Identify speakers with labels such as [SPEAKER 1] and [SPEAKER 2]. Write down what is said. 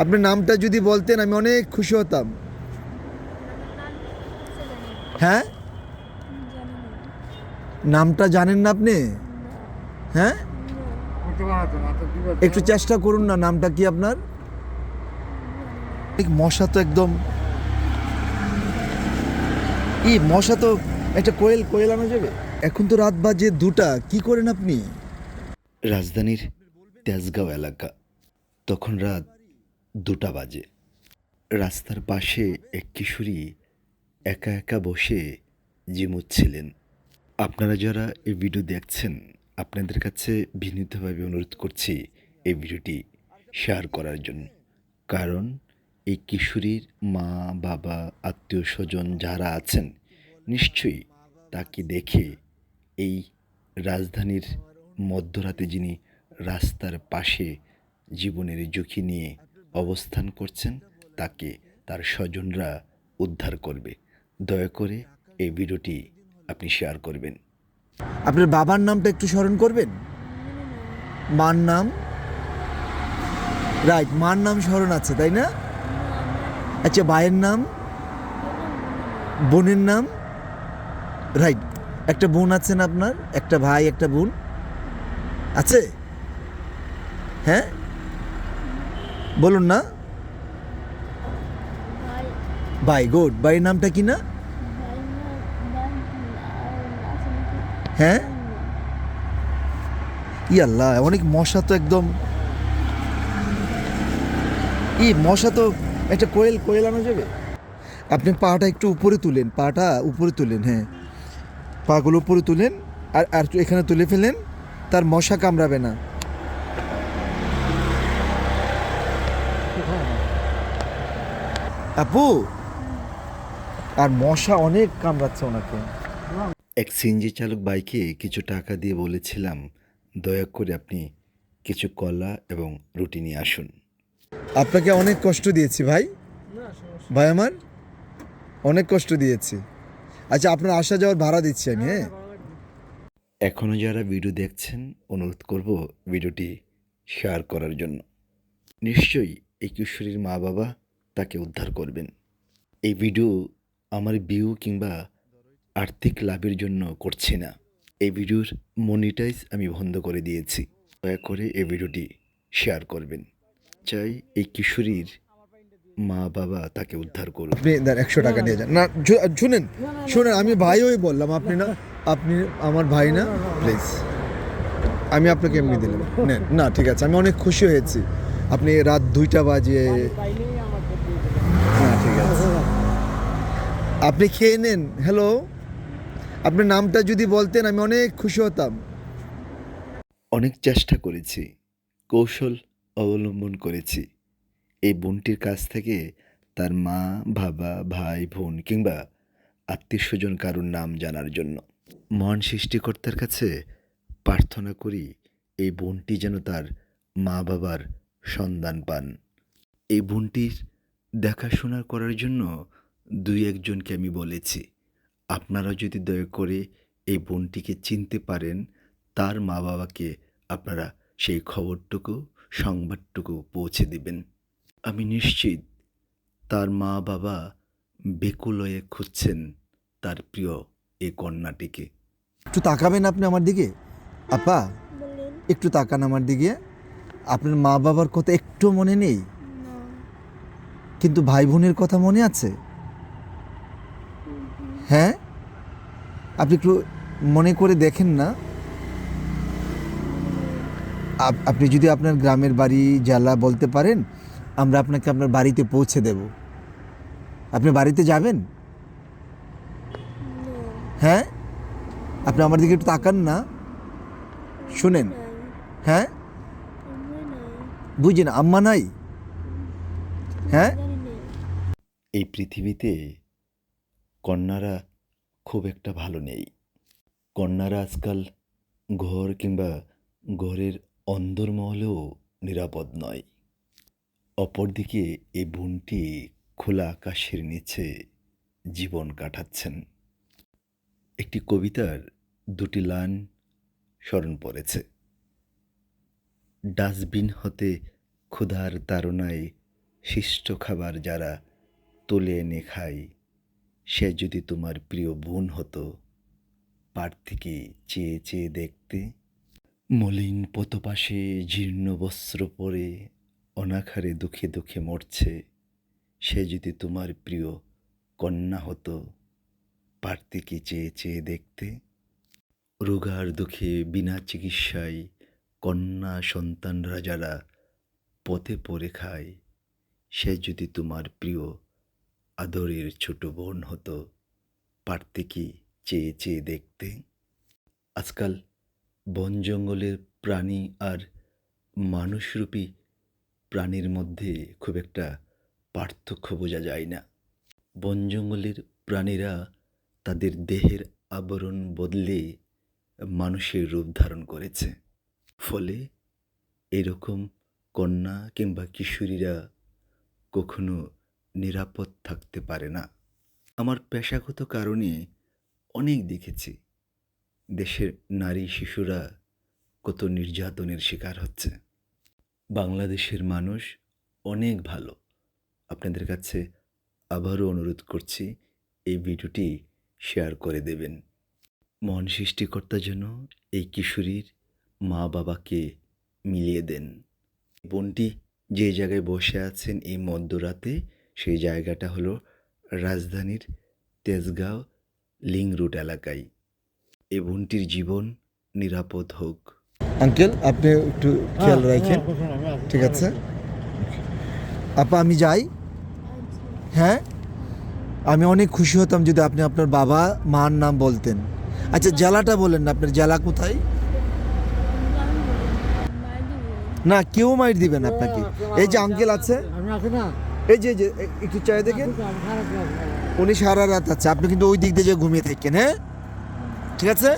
[SPEAKER 1] আপনার নামটা যদি বলতেন, আমি অনেক খুশি হতাম। হ্যাঁ? নামটা জানেন না আপনি? হ্যাঁ? একটু চেষ্টা করুন না, নামটা কি আপনার? মশা তো একদম ই মশা তো একটা কোয়েল কোয়েল আনা যাবে। এখন তো রাত বাজে দুটা, কি করেন আপনি?
[SPEAKER 2] রাজধানীর তেজগাঁও এলাকা। তখন রাত দুটা বাজে। রাস্তার পাশে এক কিশোরী একা একা বসে জিমুচ্ছিলেন আপনারা যারা এই ভিডিও দেখছেন, আপনাদের কাছে বিনীতভাবে অনুরোধ করছি এই ভিডিওটি শেয়ার করার জন্য। কারণ এই কিশোরীর মা, বাবা, আত্মীয় স্বজন যারা আছেন, নিশ্চয়ই তাকে দেখে এই রাজধানীর মধ্যরাতে যিনি রাস্তার পাশে জীবনের ঝুঁকি নিয়ে অবস্থান করছেন, তাকে তার স্বজনরা উদ্ধার করবে। দয়া করে এই ভিডিওটি আপনি শেয়ার করবেন।
[SPEAKER 1] আপনার বাবার নামটা একটু স্মরণ করবেন? মার নাম? রাইট, মার নাম স্মরণ আছে, তাই না? আচ্ছা ভাইয়ের নাম? বোনের নাম? রাইট, একটা বোন আছেন আপনার, একটা ভাই, একটা বোন। আছে? হ্যাঁ? বলুন না। বাই গুড। ভাইয়ের নামটা কি না? হ্যাঁ? ই আল্লাহ অনেক মশা তো একদম। ই মশা তো একটা কোয়েল কোয়েল আনা যাবে। আপনি পাটা একটু উপরে তুলেন পাটা উপরে তুলেন হ্যাঁ। পাগুলো উপরে তুলেন আর আর এখানে তুলে ফেলেন তার মশা কামড়াবে না। আপু আর মশা অনেক কামড়াচ্ছে ওনাকে।
[SPEAKER 2] এক সিএনজি চালক বাইকে কিছু টাকা দিয়ে বলেছিলাম দয়া করে আপনি কিছু কলা এবং রুটি নিয়ে আসুন।
[SPEAKER 1] আপনাকে অনেক কষ্ট দিয়েছি ভাই। ভাই আমার অনেক কষ্ট দিয়েছি। আচ্ছা আপনার আসা যাওয়ার ভাড়া দিচ্ছি আমি হ্যাঁ?
[SPEAKER 2] এখনও যারা ভিডিও দেখছেন অনুরোধ করব ভিডিওটি শেয়ার করার জন্য। নিশ্চয়ই এই কিশোরীর মা বাবা তাকে উদ্ধার করবেন। এই ভিডিও আমার ভিউ কিংবা আর্থিক লাভের জন্য করছি না। এই ভিডিওর মনিটাইজ আমি বন্ধ করে দিয়েছি। দয়া করে এই ভিডিওটি শেয়ার করবেন। চাই এই কিশোরীর মা বাবা তাকে উদ্ধার করুন
[SPEAKER 1] একশো টাকা নিয়ে যান। না শুনেন শুনেন, আমি ভাই ওই বললাম, আপনি না, আপনি আমার ভাই না? প্লিজ আমি আপনাকে এমনি দিলাম। না, ঠিক আছে, আমি অনেক খুশি হয়েছি। আপনি রাত দুইটা বাজে না ঠিক আছে আপনি খেয়ে নেন হ্যালো আপনার নামটা যদি বলতেন, আমি অনেক খুশি হতাম।
[SPEAKER 2] অনেক চেষ্টা করেছি, কৌশল অবলম্বন করেছি। এই বোনটির কাছ থেকে তার মা, বাবা, ভাই, বোন কিংবা আত্মীয় স্বজন কারোর নাম জানার জন্য মহান সৃষ্টিকর্তার কাছে প্রার্থনা করি, এই বোনটি যেন তার মা, বাবার সন্ধান পান। এই বোনটির দেখাশোনা করার জন্য দুই একজনকে আমি বলেছি আপনারা যদি দয়া করে এই বোনটিকে চিনতে পারেন তার মা বাবাকে আপনারা সেই খবরটুকু সংবাদটুকু পৌঁছে দিবেন। আমি নিশ্চিত তার মা বাবা বেকুলয়ে খুঁজছেন তার প্রিয় এই কন্যাটিকে।
[SPEAKER 1] একটু তাকাবেন আপনি আমার দিকে? আপা একটু তাকান আমার দিকে। আপনার মা বাবার কথা একটু মনে নেই? কিন্তু ভাই বোনের কথা মনে আছে? হ্যাঁ? আপনি একটু মনে করে দেখেন না। আপনি যদি আপনার গ্রামের বাড়ি জেলা বলতে পারেন আমরা আপনাকে আপনার বাড়িতে পৌঁছে দেব। আপনি বাড়িতে যাবেন? হ্যাঁ? আপনি আমার দিকে একটু তাকান না। শুনেন। হ্যাঁ? বুঝি না আম্মা নাই? হ্যাঁ?
[SPEAKER 2] এই পৃথিবীতে কন্যারা খুব একটা ভালো নেই। কন্যারা আজকাল ঘর কিংবা ঘরের অন্দরমহলেও নিরাপদ নয়। অপরদিকে এই বোনটি খোলা আকাশের নিচে জীবন কাটাচ্ছেন। একটি কবিতার দুটি লান স্মরণ পড়েছে। ডাস্টবিন হতে ক্ষুধার তাড়নায় শিষ্ট খাবার যারা তুলে এনে খায় সে যদি তোমার প্রিয় বোন হতো পার্থ কি চেয়ে চেয়ে দেখতে। মলিন পতপাশে জীর্ণ বস্ত্র পরে অনাখারে দুঃখে দুঃখে মরছে। সে যদি তোমার প্রিয় কন্যা হতো পারতে কি চেয়ে চেয়ে দেখতে। রোগার দুঃখে বিনা চিকিৎসায় কন্যা সন্তানরা যারা পথে পড়ে খায়, সে যদি তোমার প্রিয় আদরের ছোট বোন হতো, পারতে কি চেয়ে চেয়ে দেখতে? আজকাল বন জঙ্গলের প্রাণী আর মানুষরূপী প্রাণীর মধ্যে খুব একটা পার্থক্য বোঝা যায় না। বন জঙ্গলের প্রাণীরা তাদের দেহের আবরণ বদলে মানুষের রূপ ধারণ করেছে। ফলে এরকম কন্যা কিংবা কিশোরীরা কখনো নিরাপদ থাকতে পারে না। আমার পেশাগত কারণে অনেক দেখেছি। দেশের নারী শিশুরা কত নির্যাতনের শিকার হচ্ছে। বাংলাদেশের মানুষ অনেক ভালো। আপনাদের কাছে আবারও অনুরোধ করছি, এই ভিডিওটি শেয়ার করে দেবেন। মন সৃষ্টিকর্তা যেন এই কিশোরীর মা বাবাকে মিলিয়ে দেন। বোনটি যে জায়গায় বসে আছেন এই মধ্যরাতে সেই জায়গাটা হলো রাজধানীর তেজগাঁও লিং রুট এলাকায়। এই বোনটির জীবন নিরাপদ হোক।
[SPEAKER 1] আঙ্কেল আপনি একটু খেয়াল রাখেন। ঠিক আছে? আপা আমি যাই। হ্যাঁ? আমি অনেক খুশি হতাম যদি আপনি আপনার বাবা মার নাম বলতেন। আচ্ছা জেলাটা বলেন না আপনার জেলা কোথায়? না কেউ মাইট দিবেন আপনাকে। এই যে আঙ্কেল আছে।
[SPEAKER 3] আমি আছি না।
[SPEAKER 1] এই যে যে, একটু চাই দেখেন। উনি সারা রাত আছে। আপনি কিন্তু ওই দিক দিয়ে যে ঘুমিয়ে থাকেন হ্যাঁ? ঠিক আছে?